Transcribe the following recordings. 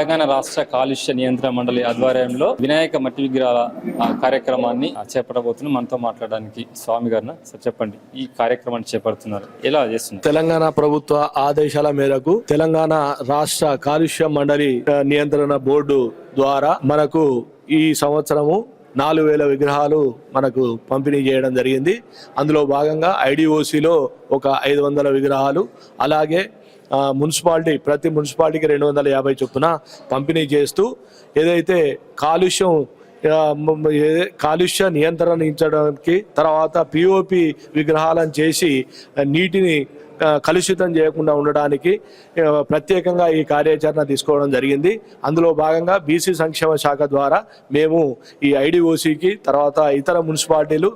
తెలంగాణ రాష్ట్ర కాలుష్య నియంత్రణ మండలి ఆధ్వర్యంలో వినాయక మట్టి విగ్రహాల కార్యక్రమాన్ని చేపట్టబోతున్నాం. మనతో మాట్లాడడానికి స్వామి గారిన. సార్ చెప్పండి ఈ కార్యక్రమాన్ని చేపడుతున్నారు. ఎలా చేస్తున్నారు? తెలంగాణ ప్రభుత్వ ఆదేశాల మేరకు తెలంగాణ రాష్ట్ర కాలుష్య మండలి నియంత్రణ బోర్డు ద్వారా మనకు ఈ సంవత్సరము నాలుగు వేల విగ్రహాలు మనకు పంపిణీ చేయడం జరిగింది. అందులో భాగంగా ఐడిఓసిలో ఒక ఐదు వందల విగ్రహాలు అలాగే మున్సిపాలిటీ ప్రతి మున్సిపాలిటీకి రెండు వందల యాభై చొప్పున పంపిణీ చేస్తూ ఏదైతే కాలుష్యం కాలుష్య నియంత్రణించడానికి తర్వాత పిఓపి విగ్రహాలను చేసి నీటిని కలుషితం చేయకుండా ఉండడానికి ప్రత్యేకంగా ఈ కార్యాచరణ తీసుకోవడం జరిగింది. అందులో భాగంగా బీసీ సంక్షేమ శాఖ ద్వారా మేము ఈ ఐడిఓసికి తర్వాత ఇతర మున్సిపాలిటీలు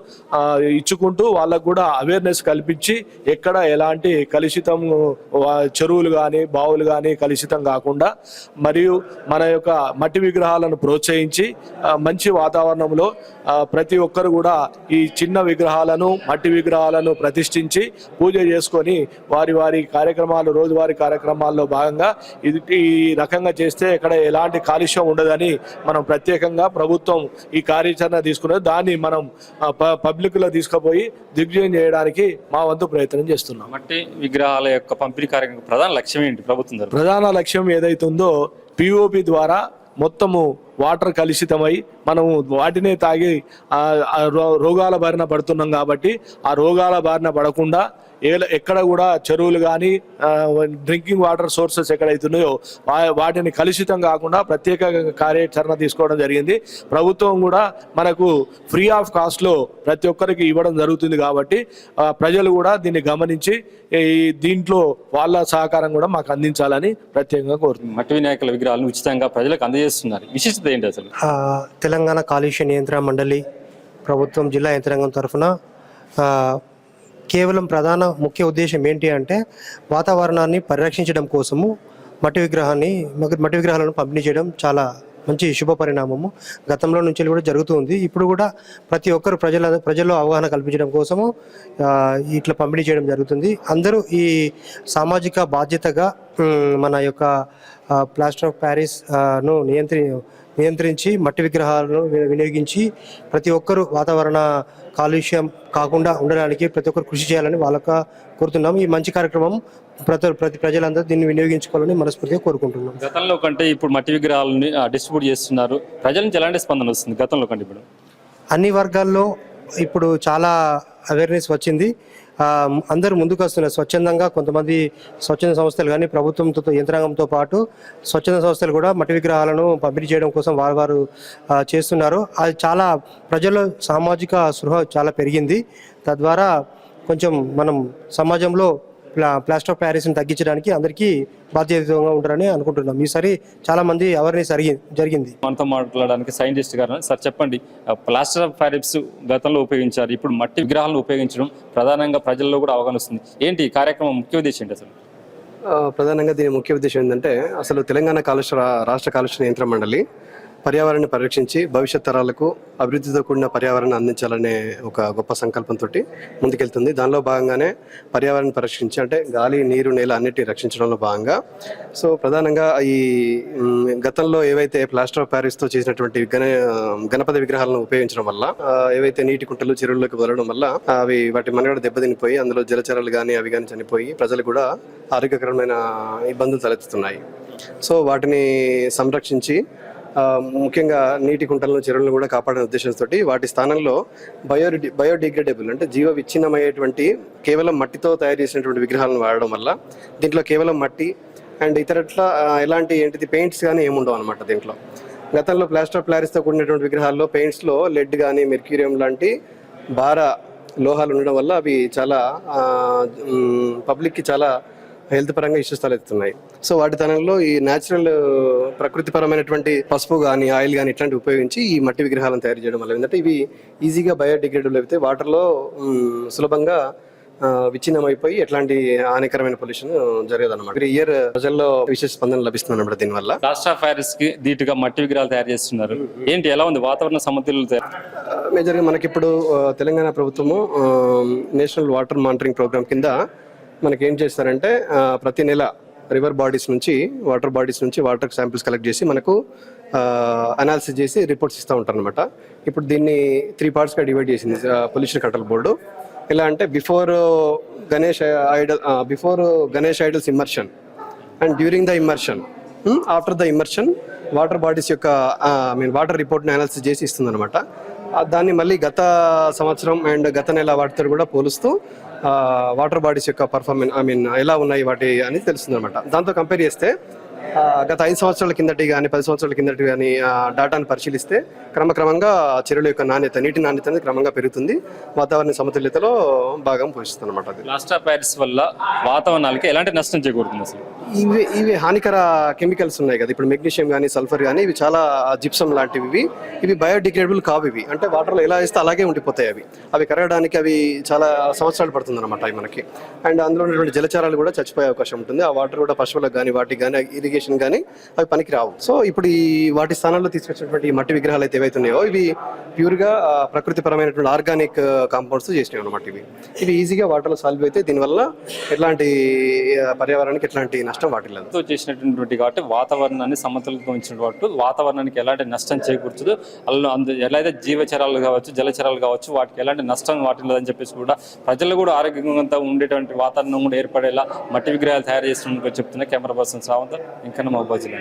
ఇచ్చుకుంటూ వాళ్ళకు కూడా అవేర్నెస్ కల్పించి ఎక్కడ ఎలాంటి కలుషితం వా- చెరువులు కానీ బావులు కానీ కలుషితం కాకుండా మరియు మన యొక్క మట్టి విగ్రహాలను ప్రోత్సహించి మంచి వాతావరణంలో ప్రతి ఒక్కరు కూడా ఈ చిన్న విగ్రహాలను మట్టి విగ్రహాలను ప్రతిష్ఠించి పూజ చేసుకొని వారి వారి కార్యక్రమాలు రోజువారీ కార్యక్రమాల్లో భాగంగా ఇది ఈ రకంగా చేస్తే ఇక్కడ ఎలాంటి కాలుష్యం ఉండదని మనం ప్రత్యేకంగా ప్రభుత్వం ఈ కార్యాచరణ తీసుకున్నది దాన్ని మనం పబ్లిక్లో తీసుకుపోయి దిగ్విజయం చేయడానికి మా వంతు ప్రయత్నం చేస్తున్నాం మట్టి విగ్రహాల యొక్క పంపిణీ కార్యక్రమం ప్రధాన లక్ష్యం ఏంటి ప్రభుత్వం? ప్రధాన లక్ష్యం ఏదైతుందో పిఓపి ద్వారా మొత్తము వాటర్ కలుషితమై మనము వాటినే తాగి రో- రోగాల బారిన పడుతున్నాం కాబట్టి ఆ రోగాల బారిన పడకుండా ఏ ఎక్కడ కూడా చెరువులు కానీ డ్రింకింగ్ వాటర్ సోర్సెస్ ఎక్కడైతున్నాయో వాటిని కలుషితం కాకుండా ప్రత్యేక కార్యాచరణ తీసుకోవడం జరిగింది. ప్రభుత్వం కూడా మనకు ఫ్రీ ఆఫ్ కాస్ట్లో ప్రతి ఒక్కరికి ఇవ్వడం జరుగుతుంది కాబట్టి ప్రజలు కూడా దీన్ని గమనించి దీంట్లో వాళ్ళ సహకారం కూడా మాకు అందించాలని ప్రత్యేకంగా కోరుతుంది మట్టి వినాయకుల విగ్రహాలను ఉచితంగా ప్రజలకు అందజేస్తున్నారు. పరిస్థితి ఏంటి అసలు? తెలంగాణ కాలుష్య నియంత్రణ మండలి ప్రభుత్వం జిల్లా యంత్రాంగం తరఫున కేవలం ప్రధాన ముఖ్య ఉద్దేశం ఏంటి అంటే వాతావరణాన్ని పరిరక్షించడం కోసము మట్టి విగ్రహాన్ని మట్టి విగ్రహాలను పంపిణీ చేయడం చాలా మంచి శుభ పరిణామము. గతంలో నుంచి కూడా జరుగుతుంది ఇప్పుడు కూడా ప్రతి ఒక్కరు ప్రజల ప్రజల్లో అవగాహన కల్పించడం కోసము ఇట్లా పంపిణీ చేయడం జరుగుతుంది. అందరూ ఈ సామాజిక బాధ్యతగా మన యొక్క ప్లాస్టర్ ఆఫ్ ప్యారిస్ను నియంత్రి నియంత్రించి మట్టి విగ్రహాలను వినియోగించి ప్రతి ఒక్కరూ వాతావరణ కాలుష్యం కాకుండా ఉండడానికి ప్రతి ఒక్కరు కృషి చేయాలని వాళ్ళక కోరుతున్నాం ఈ మంచి కార్యక్రమం ప్రతి ప్రతి ప్రజలందరూ దీన్ని వినియోగించుకోవాలని మనస్ఫూర్తిగా కోరుకుంటున్నాం. గతంలో కంటే ఇప్పుడు మట్టి విగ్రహాలని డిస్ట్రిబ్యూట్ చేస్తున్నారు. ప్రజల నుంచి ఎలాంటి స్పందన వస్తుంది గతంలో కంటే ఇప్పుడు? అన్ని వర్గాల్లో ఇప్పుడు చాలా అవేర్నెస్ వచ్చింది. అందరూ ముందుకు వస్తున్నారు. స్వచ్ఛందంగా కొంతమంది స్వచ్ఛంద సంస్థలు కానీ ప్రభుత్వంతో యంత్రాంగంతో పాటు స్వచ్ఛంద సంస్థలు కూడా మట్టి విగ్రహాలను పంపిణీ చేయడం కోసం వారు వారు చేస్తున్నారు. అది చాలా ప్రజల్లో సామాజిక స్పృహ చాలా పెరిగింది. తద్వారా కొంచెం మనం సమాజంలో ప్లా ప్లాస్టర్ ఆఫ్ ప్యారిస్ని తగ్గించడానికి అందరికీ బాధ్యతగా ఉంటారని అనుకుంటున్నాం. ఈసారి చాలా మంది అవేర్నెస్ జరిగి జరిగింది. మనతో మాట్లాడడానికి సైంటిస్ట్ గారు సార్ చెప్పండి. ప్లాస్టర్ ఆఫ్ ప్యారిప్స్ గతంలో ఉపయోగించారు. ఇప్పుడు మట్టి విగ్రహాలను ఉపయోగించడం ప్రధానంగా ప్రజల్లో కూడా అవగాహన వస్తుంది. ఏంటి ఈ కార్యక్రమం ముఖ్య ఉద్దేశం ఏంటి అసలు? ప్రధానంగా దీని ముఖ్య ఉద్దేశం ఏంటంటే అసలు తెలంగాణ కాలుష్య రాష్ట్ర కాలుష్య నియంత్రణ మండలి పర్యావరణాన్ని పరిరక్షించి భవిష్యత్ తరాలకు అభివృద్ధితో కూడిన పర్యావరణాన్ని అందించాలనే ఒక గొప్ప సంకల్పంతో ముందుకెళ్తుంది. దానిలో భాగంగానే పర్యావరణ పరిరక్షించి అంటే గాలి నీరు నేల అన్నిటిని రక్షించడంలో భాగంగా సో ప్రధానంగా ఈ గతంలో ఏవైతే ప్లాస్టర్ ఆఫ్ ప్యారిస్తో చేసినటువంటి గణ గణపతి విగ్రహాలను ఉపయోగించడం వల్ల ఏవైతే నీటి కుంటలు చెరువుల్లోకి వదలడం వల్ల అవి వాటి మనుగడ దెబ్బతినిపోయి అందులో జలచరాలు కానీ అవి కానీ చనిపోయి ప్రజలు కూడా ఆరోగ్యకరమైన ఇబ్బందులు తలెత్తుతున్నాయి. సో వాటిని సంరక్షించి ముఖ్యంగా నీటి కుంటలను చెరువులను కూడా కాపాడే ఉద్దేశంతో వాటి స్థానంలో బయో బయోడిగ్రేడబుల్ అంటే జీవ విచ్ఛిన్నమయ్యేటువంటి కేవలం మట్టితో తయారు చేసినటువంటి విగ్రహాలను వాడడం వల్ల దీంట్లో కేవలం మట్టి అండ్ ఇతరట్లా ఎలాంటి ఏంటిది పెయింట్స్ కానీ ఏముండవు అనమాట దీంట్లో. గతంలో ప్లాస్టర్ ఆఫ్ ప్లారిస్తో కూడినటువంటి విగ్రహాల్లో పెయింట్స్లో లెడ్ కానీ మెర్క్యూరియం లాంటి భార లోహాలు ఉండడం వల్ల అవి చాలా పబ్లిక్కి చాలా హెల్త్ పరంగా ఇష్యూస్ తలెత్తున్నాయి సో వాటి తనంలో ఈ న్యాచురల్ ప్రకృతిపరమైనటువంటి పసుపు కానీ ఆయిల్ కానీ ఇట్లాంటివి ఉపయోగించి ఈ మట్టి విగ్రహాలను తయారు చేయడం వల్ల ఏంటంటే ఇవి ఈజీగా బయోడిగ్రేడబుల్ అయితే వాటర్లో సులభంగా విచ్ఛిన్నమైపోయి ఎట్లాంటి హానికరమైన పొల్యూషన్ జరగదు అనమాట ఇయర్ ప్రజల్లో విశేష స్పందన లభిస్తుంది అనమాట దీనివల్ల. ఆఫ్ ప్యారిస్కి ధీటుగా మట్టి విగ్రహాలు తయారు చేస్తున్నారు. ఏంటి ఎలా ఉంది వాతావరణ సమతుల్యత మేజర్గా మనకిప్పుడు ఆ, తెలంగాణ ప్రభుత్వము నేషనల్ వాటర్ మానిటరింగ్ ప్రోగ్రామ్ కింద మనకి ఏం చేస్తారంటే ప్రతి నెల రివర్ బాడీస్ నుంచి వాటర్ బాడీస్ నుంచి వాటర్ శాంపిల్స్ కలెక్ట్ చేసి మనకు అనాలిసిస్ చేసి రిపోర్ట్స్ ఇస్తూ ఉంటారు అనమాట ఇప్పుడు దీన్ని త్రీ పార్ట్స్గా డివైడ్ చేసింది పొల్యూషన్ కంట్రోల్ బోర్డు. ఎలా అంటే before Ganesh idol before Ganesh idols immersion and during the immersion after the immersion water bodies యొక్క ఐ మీన్ వాటర్ రిపోర్ట్ని అనాలిసిస్ చేసి ఇస్తుంది అనమాట దాన్ని మళ్ళీ గత సంవత్సరం అండ్ గత నెల వాటితో కూడా పోలుస్తూ వాటర్ బాడీస్ యొక్క పర్ఫార్మెన్స్ ఐ మీన్ ఎలా ఉన్నాయి వాటి అని తెలుస్తుంది అనమాట దాంతో కంపేర్ చేస్తే గత ఐదు సంవత్సరాల కిందటి కానీ పది సంవత్సరాల కిందటి కానీ డేటాను పరిశీలిస్తే క్రమక్రమంగా చెరువుల యొక్క నాణ్యత నీటి నాణ్యత అనేది క్రమంగా పెరుగుతుంది. వాతావరణ సమతుల్యతలో భాగం పోషిస్తుంది అనమాట అది. ప్లాస్టర్ ప్యారిస్ వల్ల వాతావరణానికి ఎలాంటి నష్టం చేకూరుతుంది అసలు? ఇవి ఇవి హానికర కెమికల్స్ ఉన్నాయి కదా. ఇప్పుడు మెగ్నీషియం కానీ సల్ఫర్ కానీ ఇవి చాలా జిప్సం లాంటివి ఇవి ఇవి బయోడిగ్రేడబుల్ కావు ఇవి. అంటే వాటర్లో ఎలా వేస్తే అలాగే ఉండిపోతాయి అవి. అవి కరగడానికి అవి చాలా సంవత్సరాలు పడుతుంది అనమాట మనకి. అండ్ అందులో ఉన్నటువంటి జలచరాలు కూడా చచ్చిపోయే అవకాశం ఉంటుంది. ఆ వాటర్ కూడా పశువులకు కానీ వాటికి కానీ ఇరిగేషన్ కానీ అవి పనికి రావు. సో ఇప్పుడు ఈ వాటి స్థానాల్లో తీసుకొచ్చినటువంటి ఈ మట్టి విగ్రహాలు అయితే ఏవైతే ఉన్నాయో ఇవి ప్యూర్గా ప్రకృతి పరమైనటువంటి ఆర్గానిక్ కాంపౌండ్స్ చేసినాయి అనమాట ఇవి. ఇవి ఈజీగా వాటర్లో సాల్వ్ అయితే దీనివల్ల ఎట్లాంటి పర్యావరణానికి ఎట్లాంటి నష్టం వాటిల్లదు. చేసినటువంటి కాబట్టి వాతావరణాన్ని సమతుల్యంగా ఉంచిన వాతావరణానికి ఎలాంటి నష్టం చేకూర్చదు. అందులో అందు ఎలా అయితే జీవచరాలు కావచ్చు జలచరాలు కావచ్చు వాటికి ఎలాంటి నష్టం వాటిల్లేదని చెప్పేసి కూడా ప్రజలు కూడా ఆరోగ్యంగా ఉండేటువంటి వాతావరణం కూడా ఏర్పడేలా మట్టి విగ్రహాలు తయారు చేస్తున్నట్టు చెప్తున్న కెమెరా పర్సన్ సావంత్ ఇంకా మా జిల్లా